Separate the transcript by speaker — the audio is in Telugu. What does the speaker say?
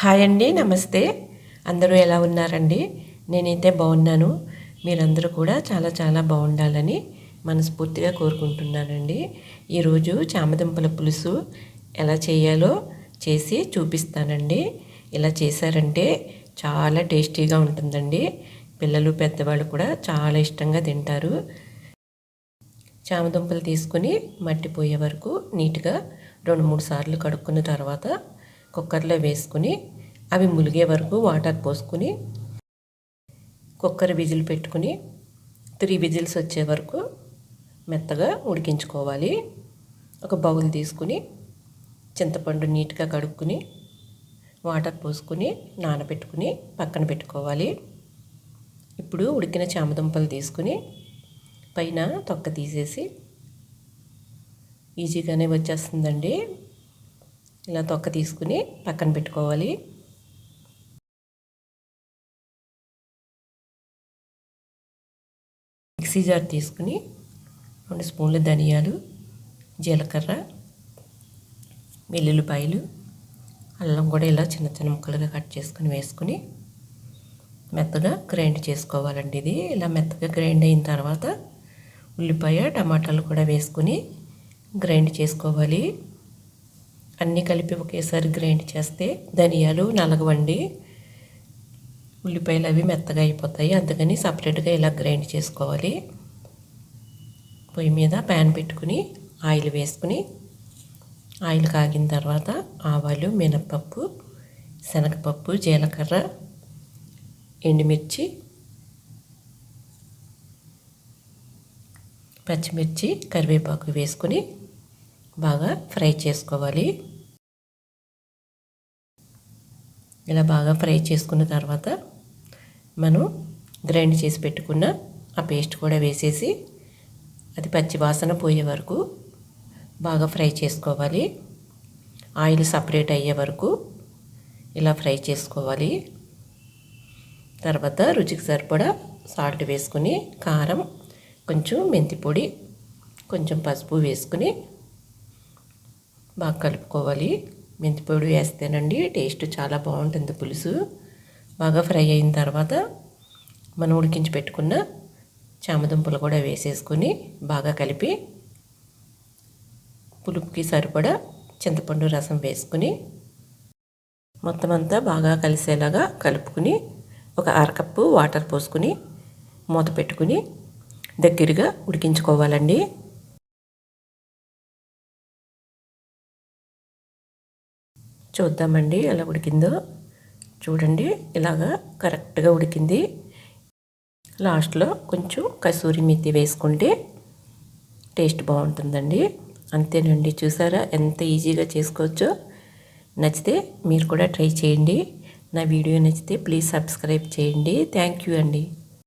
Speaker 1: హాయ్ అండి నమస్తే. అందరూ ఎలా ఉన్నారండి? నేనైతే బాగున్నాను. మీరందరూ కూడా చాలా చాలా బాగుండాలని మనస్ఫూర్తిగా కోరుకుంటున్నానండి. ఈరోజు చామదుంపల పులుసు ఎలా చేయాలో చేసి చూపిస్తానండి. ఇలా చేశారంటే చాలా టేస్టీగా ఉంటుందండి. పిల్లలు పెద్దవాళ్ళు కూడా చాలా ఇష్టంగా తింటారు. చామదుంపలు తీసుకుని మట్టిపోయే వరకు నీట్గా రెండు మూడు సార్లు కడుక్కున్న తర్వాత కుక్కర్లో వేసుకుని అవి ములిగే వరకు వాటర్ పోసుకుని కుక్కర్ విజిల్ పెట్టుకుని త్రీ విజిల్స్ వచ్చే వరకు మెత్తగా ఉడికించుకోవాలి. ఒక బౌల్ తీసుకుని చింతపండు నీట్గా కడుక్కుని వాటర్ పోసుకుని నానబెట్టుకుని పక్కన పెట్టుకోవాలి. ఇప్పుడు ఉడికిన చామదుంపలు తీసుకుని పైన తొక్క తీసేసి ఈజీగానే వచ్చేస్తుందండి. ఇలా తొక్క తీసుకుని పక్కన పెట్టుకోవాలి. మిక్సీ జార్ తీసుకుని రెండు స్పూన్ల ధనియాలు జీలకర్ర వెల్లుల్లిపాయలు అల్లం కూడా ఇలా చిన్న చిన్న ముక్కలుగా కట్ చేసుకుని వేసుకుని మెత్తగా గ్రైండ్ చేసుకోవాలండి ఇది. ఇలా మెత్తగా గ్రైండ్ అయిన తర్వాత ఉల్లిపాయ టమాటాలు కూడా వేసుకుని గ్రైండ్ చేసుకోవాలి. అన్నీ కలిపి ఒకేసారి గ్రైండ్ చేస్తే ధనియాలు నలగవండి ఉల్లిపాయలు అవి మెత్తగా అయిపోతాయి. అందుకని సపరేట్గా ఇలా గ్రైండ్ చేసుకోవాలి. పొయ్యి మీద ప్యాన్ పెట్టుకుని ఆయిల్ వేసుకుని ఆయిల్ కాగిన తర్వాత ఆవాలు మినప్పప్పు శనగపప్పు జీలకర్ర ఎండుమిర్చి పచ్చిమిర్చి కరివేపాకు వేసుకుని బాగా ఫ్రై చేసుకోవాలి. ఇలా బాగా ఫ్రై చేసుకున్న తర్వాత మనం గ్రైండ్ చేసి పెట్టుకున్న ఆ పేస్ట్ కూడా వేసేసి అది పచ్చి వాసన పోయే వరకు బాగా ఫ్రై చేసుకోవాలి. ఆయిల్ సపరేట్ అయ్యే వరకు ఇలా ఫ్రై చేసుకోవాలి. తర్వాత రుచికి సరిపడా సాల్ట్ వేసుకుని కారం కొంచెం మెంతి పొడి కొంచెం పసుపు వేసుకుని బాగా కలుపుకోవాలి. మెంతిపొడి వేస్తేనండి టేస్ట్ చాలా బాగుంటుంది పులుసు. బాగా ఫ్రై అయిన తర్వాత మనం ఉడికించి పెట్టుకున్న చామదుంపలు కూడా వేసేసుకొని బాగా కలిపి పులుపుకి సరిపడా చింతపండు రసం వేసుకుని మొత్తం అంతా బాగా కలిసేలాగా కలుపుకుని ఒక అరకప్పు వాటర్ పోసుకుని మూత పెట్టుకుని దగ్గరగా ఉడికించుకోవాలండి. చూద్దామండి ఎలా ఉడికిందో. చూడండి ఇలాగా కరెక్ట్గా ఉడికింది. లాస్ట్లో కొంచెం కసూరి మెత్తి వేసుకుంటే టేస్ట్ బాగుంటుందండి. అంతేనండి చూసారా ఎంత ఈజీగా చేసుకోవచ్చో. నచ్చితే మీరు కూడా ట్రై చేయండి. నా వీడియో నచ్చితే ప్లీజ్ సబ్స్క్రైబ్ చేయండి. థ్యాంక్ యూ అండి.